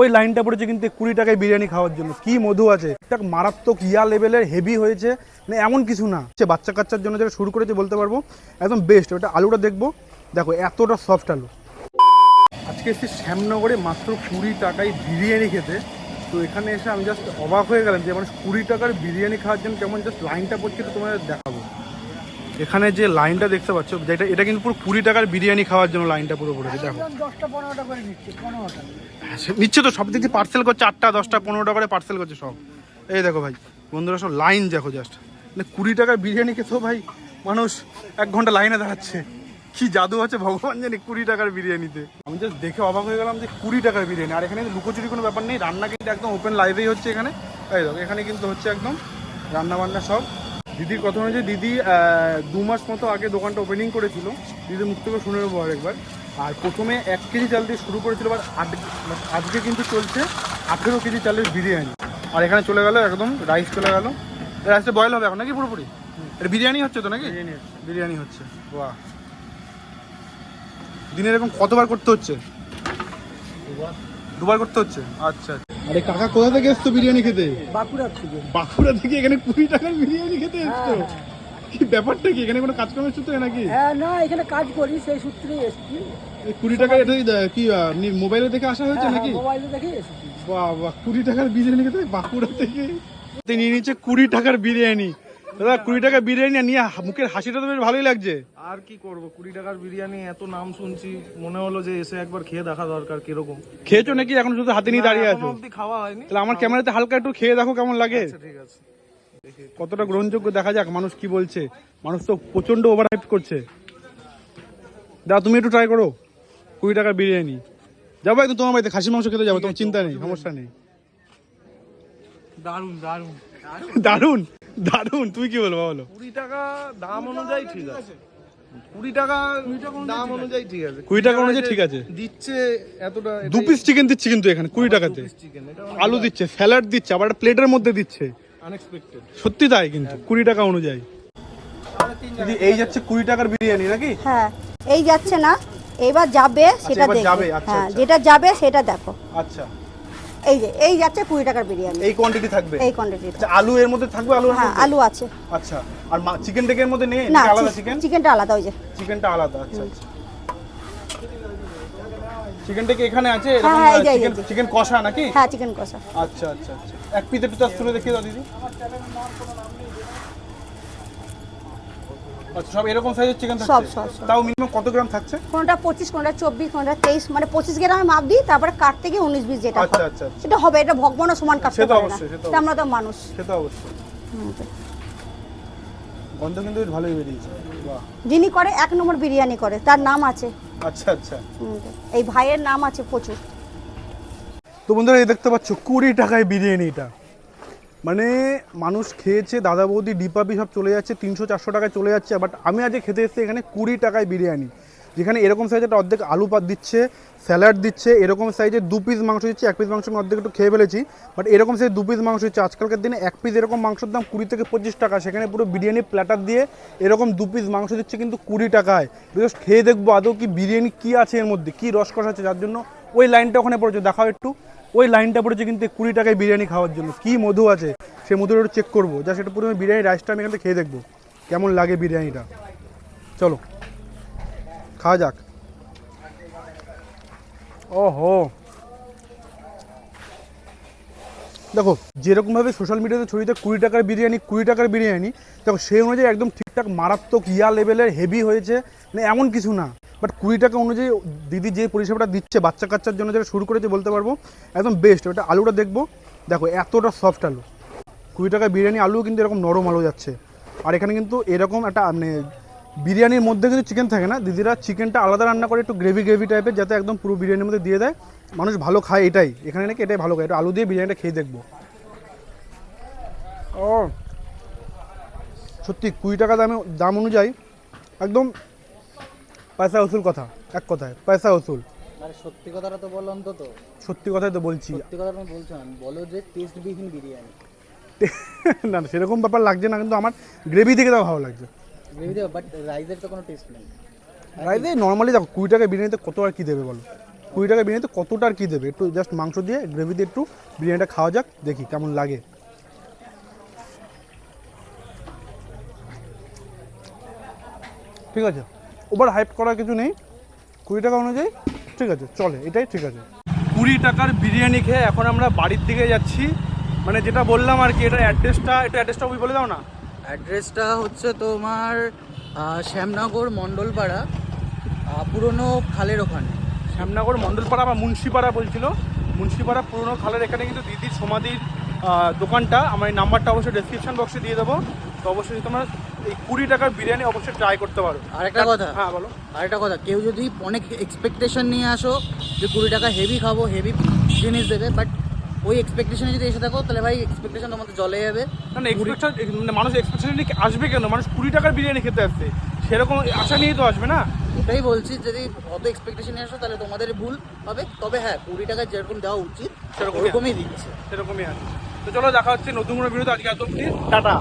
ওই লাইনটা পড়েছে কিন্তু কুড়ি টাকায় বিরিয়ানি খাওয়ার জন্য। কি মধু আছে? একটা মারাত্মক ইয়া লেভেলের হেভি হয়েছে। মানে এমন কিছু না। সে বাচ্চা কাচ্চার জন্য যেটা শুরু করেছে বলতে পারব, একদম বেস্ট ওটা আলুটা দেখব। দেখো, এতটা সফট আলু। আজকে এসেছি শ্যামনগরে মাত্র কুড়ি টাকায় বিরিয়ানি খেতে। তো এখানে এসে আমি জাস্ট অবাক হয়ে গেলাম যে মানুষ কুড়ি টাকার বিরিয়ানি খাওয়ার জন্য কেমন জাস্ট লাইনটা পড়ছে তোমাদের দেখাবো। এখানে যে লাইনটা দেখতে পাচ্ছ যেটা এটা কিন্তু পুরো কুড়ি টাকার বিরিয়ানি খাওয়ার জন্য লাইনটা পুরো পড়েছে দেখো দশটা পনেরোটা করে নিচ্ছে হ্যাঁ, নিচ্ছে তো সব দিকে পার্সেল করছে আটটা দশটা পনেরোটা করে পার্সেল করছে সব। এই দেখো ভাই বন্ধুরা সব লাইন দেখো জাস্ট মানে কুড়ি টাকার বিরিয়ানি খেতেও ভাই মানুষ এক ঘণ্টা লাইনে দাঁড়াচ্ছে। কি জাদু আছে ভগবান জানি কুড়ি টাকার বিরিয়ানিতে। আমি জাস্ট দেখে অবাক হয়ে গেলাম যে কুড়ি টাকার বিরিয়ানি। আর এখানে লুকোচুরি কোনো ব্যাপার নেই রান্না কিন্তু একদম ওপেন লাইভেই হচ্ছে এখানে। এই দেখো এখানে কিন্তু হচ্ছে একদম রান্না বান্না সব। দিদির কথা হয়েছে দিদি দু মাস মতো আগে দোকানটা ওপেনিং করেছিল। দিদির মুখ থেকে শুনে নেব আরেকবার। আর প্রথমে এক কেজি চাল দিয়ে শুরু করেছিল বাট আজকে কিন্তু চলছে আঠেরো কেজি চালের বিরিয়ানি। আর এখানে চলে গেল একদম রাইস চলে গেল। রাইসটা বয়েল হবে এখন নাকি পুরোপুরি? এটা বিরিয়ানি হচ্ছে তো নাকি? বিরিয়ানি হচ্ছে। বাহ। দিনে এরকম কতবার করতে হচ্ছে? দুবার। করতে হচ্ছে? আচ্ছা আচ্ছা। আরে কাকা কোথা থেকে এসছো বিরিয়ানি খেতে? বাঁকুড়া থেকে। বাঁকুড়া থেকে এখানে কুড়ি টাকার বিরিয়ানি খেতে এসছো? হ্যাঁ। কি ব্যাপারটা কি? এখানে কোনো কাজকর্মের সূত্রে নাকি? হ্যাঁ না এখানে কাজ করি সেই সূত্রেই এসেছি। কুড়ি টাকা এটা কি- কি আপনি মোবাইলে দেখে আসা হয়েছে হ্যাঁ, নাকি? মোবাইলে দেখে এসেছি। বাহ বাহ কুড়ি টাকার বিরিয়ানি খেতে? বাঁকুড়া থেকে? নিয়ে নিচ্ছে কুড়ি টাকার বিরিয়ানি। দাদা কুড়ি টাকার বিরিয়ানি নিয়ে মুখের হাসিটা তো বেশ ভালোই লাগছে। আর কি করব? কুড়ি টাকার বিরিয়ানি এত নাম শুনছি। মনে হলো যে এসে একবার খেয়ে দেখা দরকার কীরকম? খেয়েছো নাকি? এখন শুধু হাতে নিয়ে দাঁড়িয়ে আছো। খাওয়া হয়নি। তাহলে আমার ক্যামেরাতে হালকা একটু খেয়ে দেখো কেমন লাগে। আচ্ছা, ঠিক আছে। কতটা গ্রহণযোগ্য দেখা যাক মানুষ কি বলছে। মানুষ তো প্রচণ্ড ওভার করছে। দাদা তুমি একটু ট্রাই করো। কুড়ি টাকার বিরিয়ানি। যাব একদম তোমার বাড়িতে খাসি মাংস খেতে যাব তোমার চিন্তা নেই সমস্যা নেই। দারুণ দারুণ দারুণ দারুণ তুই কি বলব বলো? কুড়ি টাকা দাম অনুযায়ী ঠিক আছে। কুড়ি টাকা দাম অনুযায়ী ঠিক আছে। কুড়ি টাকা অনুযায়ী ঠিক আছে। দিচ্ছে এতটা দু পিস চিকেন দিচ্ছে কিন্তু এখানে কুড়ি টাকাতে। আলু দিচ্ছে স্যালাড দিচ্ছে আবার প্লেটের মধ্যে দিচ্ছে। আনএক্সপেক্টেড সত্যি তাই কিন্তু কুড়ি টাকা অনুযায়ী। দিদি এই যাচ্ছে কুড়ি টাকার বিরিয়ানি নাকি? হ্যাঁ এই যাচ্ছে না এবার যাবে সেটা এবার যাবে, আচ্ছা, হ্যাঁ আচ্ছা। যেটা যাবে সেটা দেখো। আচ্ছা। এই যে এই যাচ্ছে কুড়ি টাকার বিরিয়ানি। এই কোয়ান্টিটি থাকবে? এই কোয়ান্টিটি আচ্ছা আলু এর মধ্যে থাকবে আলু হ্যাঁ আলু আছে। আচ্ছা আর চিকেন টেকের মধ্যে নেই? না আলাদা চিকেন চিকেনটা আলাদা ওই যে। চিকেনটা আলাদা আচ্ছা আচ্ছা। চিকেন টেকে এখানে আছে? হ্যাঁ, হ্যাঁ, এই যে, চিকেন চিকেন কষা নাকি? হ্যাঁ চিকেন কষা। আচ্ছা আচ্ছা আচ্ছা। এক পিতে পিতা তুলে দেখিয়ে দাও দিদি। আচ্ছা সব এরকম সাইজের চিকেন থাকছে? সব, সব। তাও মিনিমাম কত গ্রাম থাকছে? কোনটা পঁচিশ কোনটা চব্বিশ কোনটা তেইশ মানে পঁচিশ গ্রামে মাপ দিই তারপরে কাটতে গিয়ে উনিশ বিশ যেটা আচ্ছা, হয়। আচ্ছা, আচ্ছা। সেটা হবে এটা ভগবানও সমান কাটতে সে তো পারে না। অবশ্যই, সে তো এটা আমরা তো মানুষ। সে তো অবশ্যই। হুম, গন্ধ কিন্তু বেশ ভালোই বেরিয়েছে। বাহ। যিনি করে এক নম্বর বিরিয়ানি করে তার নাম আছে। আচ্ছা আচ্ছা। হুম, এই ভাইয়ের নাম আছে প্রচুর। তো বন্ধুরা এই দেখতে পাচ্ছ কুড়ি টাকায় বিরিয়ানিটা। মানে মানুষ খেয়েছে, দাদা বৌদি ডিপাপি সব চলে যাচ্ছে, তিনশো চারশো টাকায় চলে যাচ্ছে বাট আমি আজকে খেতে এসেছি এখানে কুড়ি টাকায় বিরিয়ানি, যেখানে এরকম সাইজের একটা অর্ধেক আলু পাত দিচ্ছে স্যালাড দিচ্ছে, এরকম সাইজের দু পিস মাংস দিচ্ছে, এক পিস মাংস আমি অর্ধেক একটু খেয়ে ফেলেছি বাট এরকম সাইজ দু পিস মাংস দিচ্ছে। আজকালকার দিনে এক পিস এরকম মাংসের দাম কুড়ি থেকে পঁচিশ টাকা, সেখানে পুরো বিরিয়ানি প্ল্যাটার দিয়ে এরকম দু পিস মাংস দিচ্ছে কিন্তু কুড়ি টাকায়। জাস্ট খেয়ে দেখব আদৌ কি বিরিয়ানি কী আছে এর মধ্যে, কি রসকস আছে, যার জন্য ওই লাইনটা ওখানে পড়েছে, দেখাও একটু। ওই লাইনটা পড়েছে কিন্তু কুড়ি টাকায় বিরিয়ানি খাওয়ার জন্য। কি মধু আছে? সে মধুটা একটু চেক করব। যা সেটা পুরো বিরিয়ানি রাইসটা আমি এখানে খেয়ে দেখব। কেমন লাগে বিরিয়ানিটা? চলো, খাওয়া যাক। ওহো! দেখো, যেরকমভাবে সোশ্যাল মিডিয়াতে ছড়িয়ে কুড়ি টাকার বিরিয়ানি, কুড়ি টাকার বিরিয়ানি, দেখো সেই অনুযায়ী একদম ঠিকঠাক মারাত্মক ইয়া লেভেলের হেভি হয়েছে মানে এমন কিছু না। বাট কুড়ি টাকা অনুযায়ী দিদি যে পরিষেবাটা দিচ্ছে, বাচ্চা কাচ্চার জন্য যেটা শুরু করেছে বলতে পারব, একদম বেস্ট ওটা আলুটা দেখব, দেখো এতটা সফট আলু। কুড়ি টাকার বিরিয়ানি আলু কিন্তু এরকম নরম আলু যাচ্ছে। আর এখানে কিন্তু এরকম একটা মানে বিরিয়ানির মধ্যে কিন্তু চিকেন থাকে না। দিদিরা চিকেনটা আলাদা রান্না করে একটু গ্রেভি গ্রেভি টাইপের যাতে একদম পুরো বিরিয়ানির মধ্যে দিয়ে দেয়। মানুষ ভালো খায় এটাই। এখানে নাকি এটাই ভালো খায়। এটা আলু দিয়ে বিরিয়ানিটা খেয়ে দেখব। ও। সত্যি কুড়ি টাকা দামে দাম অনুযায়ী একদম পয়সা উসুল কথা এক কথায় পয়সা উসুল। আরে সত্যি কথাটা তো বলো অন্তত। সত্যি কথাই তো বলছি। সত্যি কথা তুমি বলছো না বলো যে টেস্টবিহীন বিরিয়ানি। না না, সেরকম ব্যাপার লাগছে না কিন্তু আমার গ্রেভি থেকে তাও ভালো লাগছে। গ্রেভি বাট রাইসের তো কোনো টেস্ট নেই। রাইতে নর্মালি দেখো কুড়ি টাকা বিরিয়ানিতে কত আর কি দেবে বলো? কুড়ি টাকা বিরিয়ানিতে কতটা আর কী দেবে? একটু জাস্ট মাংস দিয়ে গ্রেভি দিয়ে একটু বিরিয়ানিটা খাওয়া যাক দেখি কেমন লাগে। ঠিক আছে? ওভার হাইপ করার কিছু নেই। কুড়ি টাকা অনুযায়ী ঠিক আছে চলে এটাই ঠিক আছে। কুড়ি টাকার বিরিয়ানি খেয়ে এখন আমরা বাড়ির দিকে যাচ্ছি। মানে যেটা বললাম আর কি এটা অ্যাড্রেসটা এটা অ্যাড্রেসটা ওই বলে দাও না? অ্যাড্রেসটা হচ্ছে তোমার শ্যামনগর মণ্ডলপাড়া পুরনো খালের ওখানে। শ্যামনগর মণ্ডলপাড়া বা মুন্সিপাড়া বলছিল। মুন্সিপাড়া পুরনো খালের এখানে কিন্তু দিদির সমাধির দোকানটা আমার এই নাম্বারটা অবশ্যই ডেসক্রিপশন বক্সে দিয়ে দেবো। তো অবশ্যই তোমরা এই কুড়ি টাকার বিরিয়ানি অবশ্যই ট্রাই করতে পারো। আরেকটা কথা। হ্যাঁ বলো। আরেকটা কথা কেউ যদি অনেক এক্সপেকটেশন নিয়ে আসো যে কুড়ি টাকা হেভি খাব হেভি জিনিস দেবে বাট ওই এক্সপেকটেশনে যদি এসে থাকো তাহলে ভাই এক্সপেকটেশন তোমাদের জলে যাবে। না না এক্সপেকশন মানে মানুষ এক্সপেকশন আসবে কেন? মানুষ কুড়ি টাকার বিরিয়ানি খেতে আসছে। সেরকম আশা নিয়েই তো আসবে না। ওটাই বলছি যদি অত এক্সপেকটেশন নিয়ে আসো তাহলে তোমাদের ভুল হবে। তবে হ্যাঁ কুড়ি টাকা যেরকম দেওয়া উচিত সেরকমই দিচ্ছে। সেরকমই আছে। তো চলো দেখা হচ্ছে নতুন কোনো ভিডিওতে আজকে এত। টাটা।